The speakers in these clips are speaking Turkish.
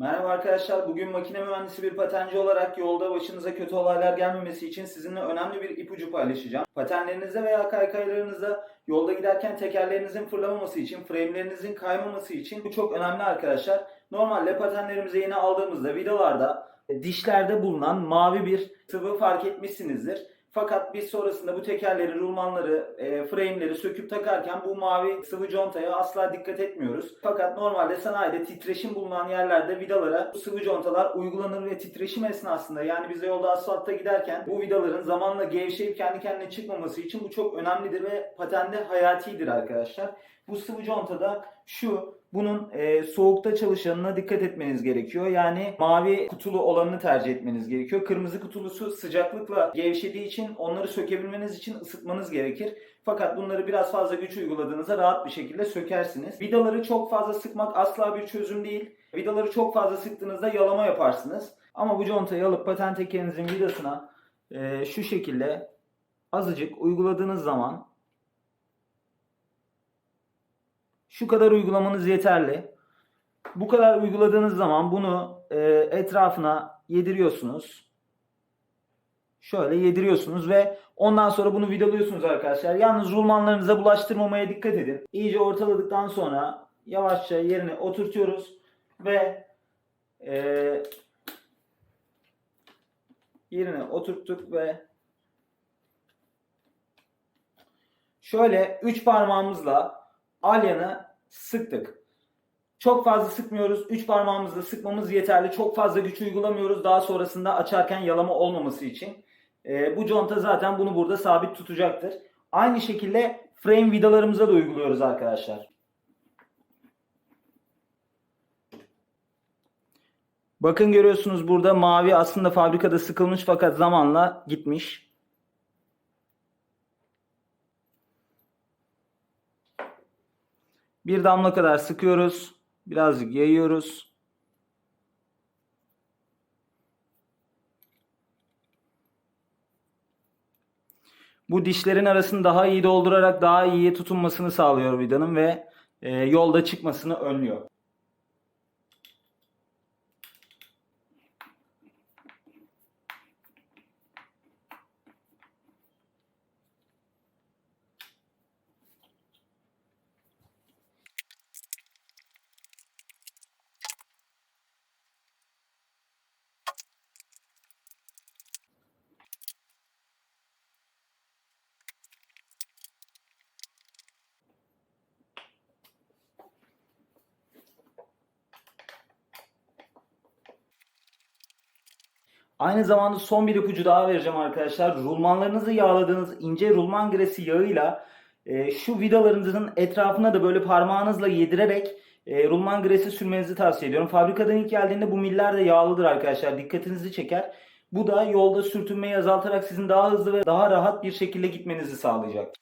Merhaba arkadaşlar. Bugün makine mühendisi bir patenci olarak yolda başınıza kötü olaylar gelmemesi için sizinle önemli bir ipucu paylaşacağım. Patenlerinizde veya kaykaylarınızda yolda giderken tekerlerinizin fırlamaması için, framelerinizin kaymaması için bu çok önemli arkadaşlar. Normalde patenlerimize yeni aldığımızda vidalarda dişlerde bulunan mavi bir sıvı fark etmişsinizdir. Fakat biz sonrasında bu tekerleri, rulmanları, e, frameleri söküp takarken bu mavi sıvı contaya asla dikkat etmiyoruz. Fakat normalde sanayide titreşim bulunan yerlerde vidalara bu sıvı contalar uygulanır ve titreşim esnasında yani biz yolda asfaltta giderken bu vidaların zamanla gevşeyip kendi kendine çıkmaması için bu çok önemlidir ve patende hayatidir arkadaşlar. Bu sıvı contada şu bunun e, soğukta çalışanına dikkat etmeniz gerekiyor. Yani mavi kutulu olanını tercih etmeniz gerekiyor. Kırmızı kutulusu sıcaklıkla gevşediği için onları sökebilmeniz için ısıtmanız gerekir. Fakat bunları biraz fazla güç uyguladığınızda rahat bir şekilde sökersiniz. Vidaları çok fazla sıkmak asla bir çözüm değil. Vidaları çok fazla sıktığınızda yalama yaparsınız. Ama bu contayı alıp patent tekerinizin vidasına e, şu şekilde azıcık uyguladığınız zaman şu kadar uygulamanız yeterli. Bu kadar uyguladığınız zaman bunu e, etrafına yediriyorsunuz. Şöyle yediriyorsunuz ve ondan sonra bunu vidalıyorsunuz arkadaşlar. Yalnız rulmanlarınıza bulaştırmamaya dikkat edin. İyice ortaladıktan sonra yavaşça yerine oturtuyoruz ve e, yerine oturttuk ve şöyle üç parmağımızla alyanı sıktık. Çok fazla sıkmıyoruz. Üç parmağımızla sıkmamız yeterli. Çok fazla güç uygulamıyoruz. Daha sonrasında açarken yalama olmaması için. Ee, bu conta zaten bunu burada sabit tutacaktır. Aynı şekilde frame vidalarımıza da uyguluyoruz arkadaşlar. Bakın görüyorsunuz burada mavi aslında fabrikada sıkılmış fakat zamanla gitmiş. Bir damla kadar sıkıyoruz. Birazcık yayıyoruz. Bu dişlerin arasını daha iyi doldurarak daha iyi tutunmasını sağlıyor vidanın ve e, yolda çıkmasını önlüyor. Aynı zamanda son bir ipucu daha vereceğim arkadaşlar. Rulmanlarınızı yağladığınız ince rulman gresi yağıyla e, şu vidalarınızın etrafına da böyle parmağınızla yedirerek e, rulman gresi sürmenizi tavsiye ediyorum. Fabrikadan ilk geldiğinde bu miller de yağlıdır arkadaşlar. Dikkatinizi çeker. Bu da yolda sürtünmeyi azaltarak sizin daha hızlı ve daha rahat bir şekilde gitmenizi sağlayacak.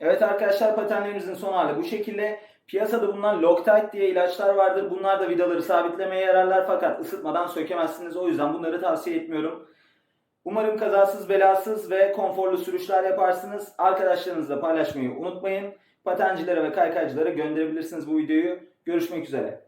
Evet arkadaşlar patenlerimizin son hali bu şekilde. Piyasada bulunan Loctite diye ilaçlar vardır. Bunlar da vidaları sabitlemeye yararlar fakat ısıtmadan sökemezsiniz. O yüzden bunları tavsiye etmiyorum. Umarım kazasız belasız ve konforlu sürüşler yaparsınız. Arkadaşlarınızla paylaşmayı unutmayın. Patencilere ve kaykaycılara gönderebilirsiniz bu videoyu. Görüşmek üzere.